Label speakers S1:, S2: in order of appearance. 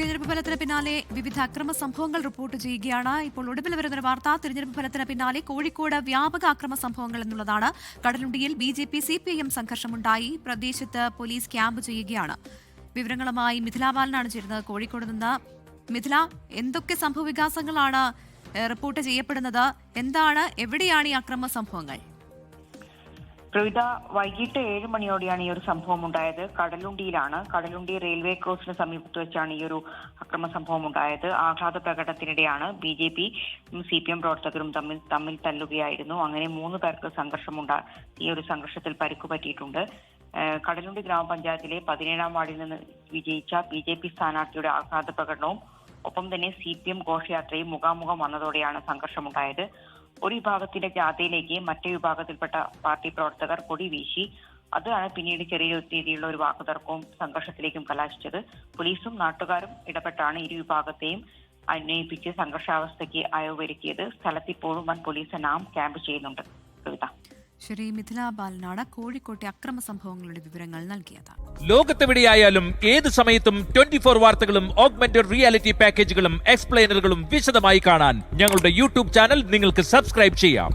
S1: തിരഞ്ഞെടുപ്പ് ഫലത്തിന് പിന്നാലെ വിവിധ അക്രമ സംഭവങ്ങൾ റിപ്പോർട്ട് ചെയ്യുകയാണ്. ഇപ്പോൾ ഒടുവിൽ വരുന്നൊരു വാർത്ത തിരഞ്ഞെടുപ്പ് ഫലത്തിന് പിന്നാലെ കോഴിക്കോട് വ്യാപക അക്രമ സംഭവങ്ങൾ എന്നുള്ളതാണ്. കടലുണ്ടിയിൽ B J P C P M സംഘർഷമുണ്ടായി. പ്രദേശത്ത് പോലീസ് ക്യാമ്പ് ചെയ്യുകയാണ്. വിവരങ്ങളുമായി മിഥില ബാലനാണ് ചേരുന്നത്. കോഴിക്കോട് നിന്ന് മിഥില എന്തൊക്കെ സംഭവ വികാസങ്ങളാണ് റിപ്പോർട്ട് ചെയ്യപ്പെടുന്നത്? എന്താണ് എവിടെയാണ് ഈ അക്രമ സംഭവങ്ങൾ?
S2: പ്രവിത വൈകിട്ട് ഏഴ് മണിയോടെയാണ് ഈ ഒരു സംഭവം ഉണ്ടായത് കടലുണ്ടിയിലാണ്. കടലുണ്ടി റെയിൽവേ ക്രോസിന് സമീപത്ത് വെച്ചാണ് ഈ ഒരു അക്രമ സംഭവം ഉണ്ടായത് ആഹ്ലാദ പ്രകടനത്തിനിടെയാണ് B J P C P M പ്രവർത്തകരും തമ്മിൽ തമ്മിൽ തല്ലുകയായിരുന്നു. അങ്ങനെ മൂന്ന് പേർക്ക് സംഘർഷമുണ്ടാ ഈ ഒരു സംഘർഷത്തിൽ പരിക്കു പറ്റിയിട്ടുണ്ട് കടലുണ്ടി ഗ്രാമപഞ്ചായത്തിലെ പതിനേഴാം വാർഡിൽ നിന്ന് വിജയിച്ച ബി ജെ പി സ്ഥാനാർത്ഥിയുടെ ആഹ്ലാദ പ്രകടനവും ഒപ്പം തന്നെ സി പി എം ഘോഷയാത്രയും മുഖാമുഖം വന്നതോടെയാണ് സംഘർഷമുണ്ടായത്. ഒരു വിഭാഗത്തിന്റെ ജാഥയിലേക്ക് മറ്റേ വിഭാഗത്തിൽപ്പെട്ട പാർട്ടി പ്രവർത്തകർ കൊടി വീശി. അതാണ് പിന്നീട് ചെറിയ രീതിയിലുള്ള ഒരു വാക്കുതർക്കവും സംഘർഷത്തിലേക്കും കലാശിച്ചത്. പോലീസും നാട്ടുകാരും ഇടപെട്ടാണ് ഇരു വിഭാഗത്തെയും അന്വയിപ്പിച്ച് സംഘർഷാവസ്ഥയ്ക്ക് അയവ് വരുത്തിയത് സ്ഥലത്തിപ്പോഴും വൻ പോലീസ് നാം ക്യാമ്പ് ചെയ്യുന്നുണ്ട്. കവിത.
S1: ശരി മിഥില ബാലനാണ് കോഴിക്കോട്ടെ അക്രമ സംഭവങ്ങളുടെ വിവരങ്ങൾ നൽകിയത്.
S3: ലോകത്തെവിടെയായാലും ഏത് സമയത്തും ട്വന്റി ഫോർ വാർത്തകളും ഓഗ്മെന്റഡ് റിയാലിറ്റി പാക്കേജുകളും എക്സ്പ്ലെയിനറുകളും വിശദമായി കാണാൻ ഞങ്ങളുടെ യൂട്യൂബ് ചാനൽ നിങ്ങൾക്ക് സബ്സ്ക്രൈബ് ചെയ്യാം.